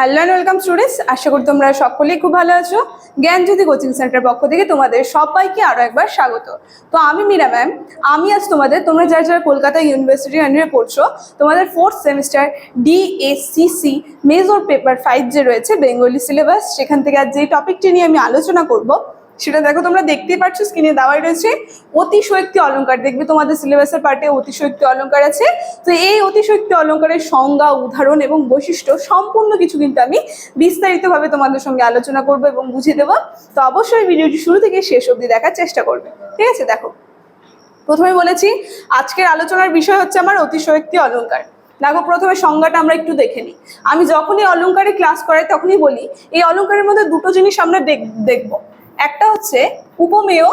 Hello and welcome students আশা করি তোমরা সকলেই খুব ভালো আছো। জ্ঞান জ্যোতি কোচিং সেন্টারের পক্ষ থেকে তোমাদের সবাইকে আরও একবার স্বাগত। তো আমি মীরা ম্যাম। আমি আজ তোমাদের, তোমরা যারা যারা কলকাতা ইউনিভার্সিটি আন্ডারে পড়ছো তোমাদের fourth semester D A C C major paper five যে রয়েছে বেঙ্গলি সিলেবাস সেখান থেকে আজ যে টপিকটি নিয়ে আমি আলোচনা করব সেটা দেখো, তোমরা দেখতেই পাচ্ছ স্ক্রিনে দেওয়াই রয়েছে। অতিশয়োক্তি অলংকার, দেখবে তোমাদের সিলেবাসের পার্টে অতিশয়োক্তি অলঙ্কার আছে। তো এই অতিশয়োক্তি অলংকারের সংজ্ঞা, উদাহরণ এবং বৈশিষ্ট্য সম্পূর্ণ কিছু কিন্তু আমি বিস্তারিতভাবে তোমাদের সঙ্গে আলোচনা করব এবং বুঝিয়ে দেবো। তো অবশ্যই ভিডিওটি শুরু থেকে শেষ অবধি দেখার চেষ্টা করবে। ঠিক আছে, দেখো। প্রথমে বলেছি, আজকের আলোচনার বিষয় হচ্ছে আমার অতিশয়োক্তি অলংকার। দেখো, প্রথমে সংজ্ঞাটা আমরা একটু দেখে নিই। আমি যখনই অলংকারে ক্লাস করাই, তখনই বলি, এই অলংকারের মধ্যে দুটো জিনিস আমরা দেখ- দেখব। একটা হচ্ছে উপমেয়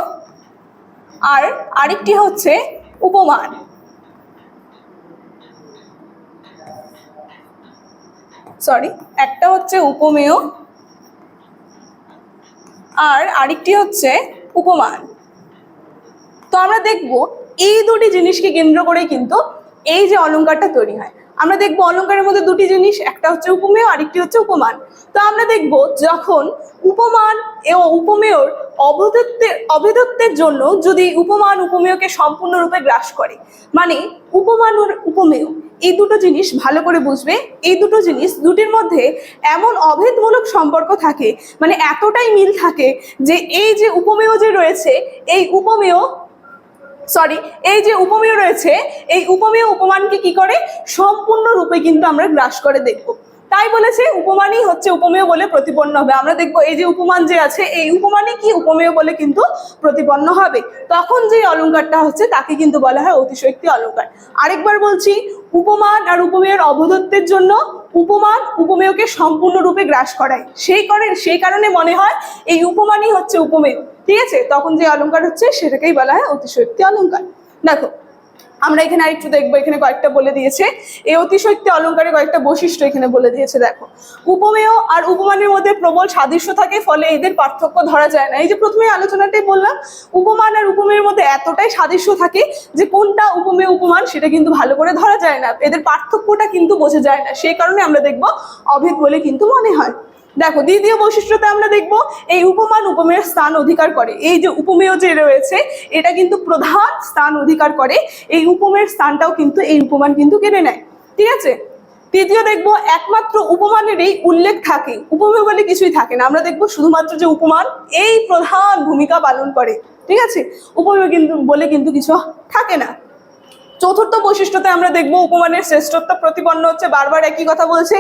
আর আরেকটি হচ্ছে উপমান। সরি একটা হচ্ছে উপমেয় আর আরেকটি হচ্ছে উপমান। তো আমরা দেখব এই দুটি জিনিসকে কেন্দ্র করে কিন্তু এই যে অলঙ্কারটা তৈরি হয়, আমরা দেখব অলংকারের মধ্যে দুটি জিনিস, একটা হচ্ছে উপমেয়, আরেকটি হচ্ছে উপমান। তো আমরা দেখব যখন উপমান ও উপমেয়র অভেদত্বের অভেদত্বের জন্য যদি উপমান উপমেয়কে সম্পূর্ণরূপে গ্রাস করে মানে উপমান উপমেয়, এই দুটো জিনিস ভালো করে বুঝবে, এই দুটো জিনিস দুটির মধ্যে এমন অভেদমূলক সম্পর্ক থাকে মানে এতটাই মিল থাকে যে এই যে উপমেয় যে রয়েছে, এই উপমেয় সরি এই যে উপমেয় রয়েছে, এই উপমেয় উপমানকে কি করে? সম্পূর্ণরূপে কিন্তু আমরা গ্রাস করে দেখব। তাই বলেছে, উপমানই হচ্ছে উপমেয় বলে প্রতিপন্ন হবে। আমরা দেখব এই যে উপমান যে আছে, এই উপমানই কি উপমেয় বলে কিন্তু প্রতিপন্ন হবে। তখন যে অলংকারটা হচ্ছে, তাকে কিন্তু বলা হয় অতিশয়োক্তি অলংকার আরেকবার বলছি, উপমান আর উপমেয়ের অবদত্তের জন্য উপমান উপমেয়কে সম্পূর্ণরূপে গ্রাস করায়। সেই করে সেই কারণে মনে হয় এই উপমানই হচ্ছে উপমেয়। ঠিক আছে? তখন যে অলংকার হচ্ছে, সেটাকেই বলা হয় অতিশয়োক্তি অলংকার দেখো আমরা এখানে আরেকটু দেখব, এখানে কয়েকটা বলে দিয়েছে। এই অতিশয়োক্তি অলংকারে কয়েকটা বৈশিষ্ট্য এখানে বলে দিয়েছে, দেখো। উপমেয় আর উপমানের মধ্যে প্রবল সাদৃশ্য থাকে, ফলে এদের পার্থক্য ধরা যায় না। এই যে প্রথমে আলোচনাটাই বললাম, উপমান আর উপমেয়ের মধ্যে এতটাই সাদৃশ্য থাকে যে কোনটা উপমেয়, উপমান সেটা কিন্তু ভালো করে ধরা যায় না। এদের পার্থক্যটা কিন্তু বোঝা যায় না। সেই কারণে আমরা দেখব অভেদ বলে কিন্তু মনে হয়। দেখো, দ্বিতীয় বৈশিষ্ট্যতে আমরা দেখব, এই উপমান উপমেয়ের স্থান অধিকার করে। এই যে উপমেয় যে রয়েছে, এটা কিন্তু প্রধান স্থান অধিকার করে। এই উপমেয়ের স্থানটাও কিন্তু, এই উপমান কিন্তু কেড়ে নেয়। ঠিক আছে? তৃতীয় দেখব, একমাত্র উপমানেরই উল্লেখ থাকে। উপমেয় বলে কিছুই থাকে না। আমরা দেখব শুধুমাত্র যে উপমান, এই প্রধান ভূমিকা পালন করে। ঠিক আছে? উপমেয় কিন্তু, বলে কিন্তু কিছু থাকে না। চতুর্থ বৈশিষ্ট্যতে আমরা দেখব উপমানের শ্রেষ্ঠত্ব প্রতিপন্ন হচ্ছে, বারবার একই কথা বলছে,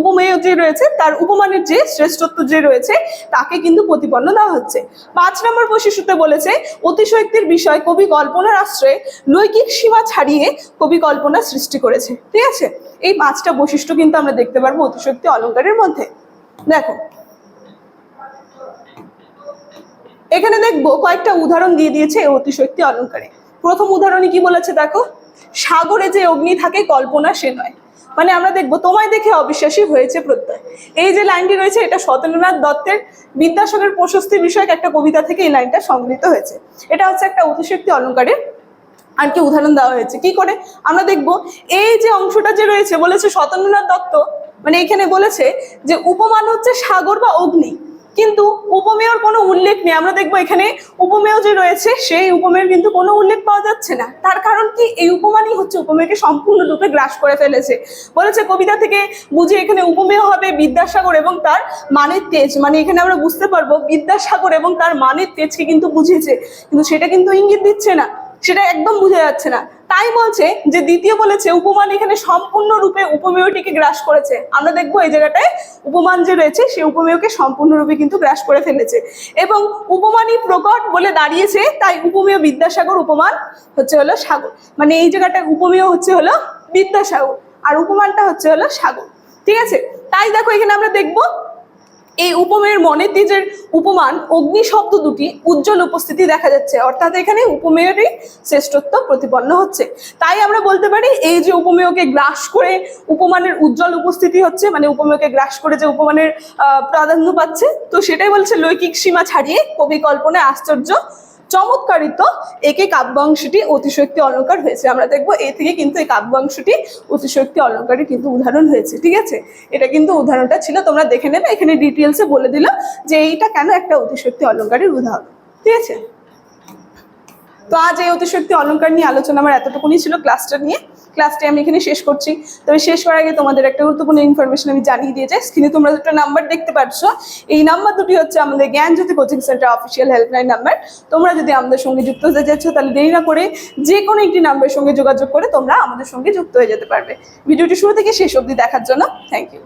উপমেয় যে রয়েছে, তার উপমানের যে শ্রেষ্ঠত্ব যে রয়েছে, তাকে কিন্তু প্রতিপন্ন দেওয়া হচ্ছে। পাঁচ নম্বর বৈশিষ্ট্যতে বলেছে, অতিশয়োক্তির বিষয় কবি কল্পনার আশ্রয়ে লৈকিক সীমা ছাড়িয়ে কবি কল্পনা সৃষ্টি করেছে। ঠিক আছে? এই পাঁচটা বৈশিষ্ট্য কিন্তু আমরা দেখতে পারব অতিশয়োক্তি অলঙ্কারের মধ্যে। দেখো। এখানে দেখব কয়েকটা উদাহরণ দিয়ে দিয়েছে এই অতিশয়োক্তি অলঙ্কারে। প্রথম উদাহরণে কি বলেছে দেখো? সাগরে যে অগ্নি থাকে, কল্পনা সে নয়। মানে আমরা দেখব, তোমায় দেখে অবিশ্বাসী হয়েছে প্রত্যয়। এই যে লাইনটি রয়েছে, এটা সতেন্দ্রনাথ দত্তের বিদ্যাসাগর প্রশস্তি বিষয়ক একটা কবিতা থেকে এই লাইনটা সংগৃহীত হয়েছে। এটা হচ্ছে একটা অতিশক্তি অলঙ্কারের আর কি উদাহরণ দেওয়া হয়েছে। কি করে? আমরা দেখব, এই যে অংশটা যে রয়েছে, বলেছে সতেন্দ্রনাথ দত্ত মানে এখানে বলেছে যে, উপমান হচ্ছে সাগর বা অগ্নি। কিন্তু উপমেয়র কোনো উল্লেখ নেই। আমরা দেখব এখানে উপমেয় যে রয়েছে, সেই উপমেয়ের কিন্তু কোনো উল্লেখ পাওয়া যাচ্ছে না। তার কারণ কি? এই উপমানই হচ্ছে উপমেয়কে সম্পূর্ণরূপে গ্রাস করে ফেলেছে। বলেছে, কবিতা থেকে বুঝে এখানে উপমেয় হবে বিদ্যাসাগর এবং তার মানের তেজ। মানে এখানে আমরা বুঝতে পারব, বিদ্যাসাগর এবং তার মানের তেজকে কিন্তু বুঝিয়েছে কিন্তু সেটা কিন্তু ইঙ্গিত দিচ্ছে না। সেটা একদম বোঝা যাচ্ছে না। তাই বলছে যে দ্বিতীয় বলেছে, উপমান এখানে সম্পূর্ণরূপে উপমেয়টিকে গ্রাস করেছে। আমরা দেখব এই জায়গাটায় উপমান যে রয়েছে সেই উপমেয়কে সম্পূর্ণরূপে কিন্তু গ্রাস করে ফেলেছে। এবং উপমানই প্রকট বলে দাঁড়িয়েছে, তাই উপমেয় বিদ্যাসাগর উপমান হচ্ছে হলো সাগর। মানে এই জায়গাটায় উপমেয় হচ্ছে হলো বিদ্যাসাগর, আর উপমানটা হচ্ছে হলো সাগর। ঠিক আছে? তাই দেখো এখানে আমরা দেখব এই উপমেয়ের মনে তেজের উপমান, অগ্নি শব্দ দুটি উজ্জ্বল উপস্থিতি দেখা যাচ্ছে। অর্থাৎ এখানে উপমেয়েরই শ্রেষ্ঠত্ব প্রতিপন্ন হচ্ছে। তাই আমরা বলতে পারি, এই যে উপমেয়কে গ্রাস করে উপমানের উজ্জ্বল উপস্থিতি হচ্ছে মানে উপমেয়কে গ্রাস করে যে উপমানের প্রাধান্য পাচ্ছে, তো সেটাই বলছে, লৈকিক সীমা ছাড়িয়ে কবি কল্পনায় আশ্চর্য চমৎকারিত একে কাব্যাংশটি অতিশক্তি অলঙ্কার হয়েছে। আমরা দেখব এ থেকে কিন্তু এই কাব্যাংশটি অতিশক্তি অলঙ্কারের কিন্তু উদাহরণ হয়েছে, ঠিক আছে? এটা কিন্তু উদাহরণটা ছিল, তোমরা দেখে নেবে। এখানে ডিটেলসে বলে দিল যে এইটা কেন একটা অতিশক্তি অলঙ্কারের উদাহরণ, ঠিক আছে? তো আজ এই অতিশক্তি অলঙ্কার নিয়ে আলোচনা আমার এতটুকুনি ছিল ক্লাসটা নিয়ে। ক্লাসটি আমি এখানে শেষ করছি। তবে শেষ করার আগে তোমাদের একটা গুরুত্বপূর্ণ ইনফরমেশন আমি জানিয়ে দিয়ে যাই। স্ক্রিনে তোমরা দুটো নাম্বার দেখতে পাচ্ছ এই নাম্বার দুটি হচ্ছে আমাদের Gyanjyoti coaching centre official helpline number তোমরা যদি আমাদের সঙ্গে যুক্ত হতে যাচ্ছ, তাহলে দেরি না করে যে কোনো একটি নাম্বারের সঙ্গে যোগাযোগ করে তোমরা আমাদের সঙ্গে যুক্ত হয়ে যেতে পারবে। ভিডিওটি শুরু থেকে শেষ অবধি দেখার জন্য থ্যাংক ইউ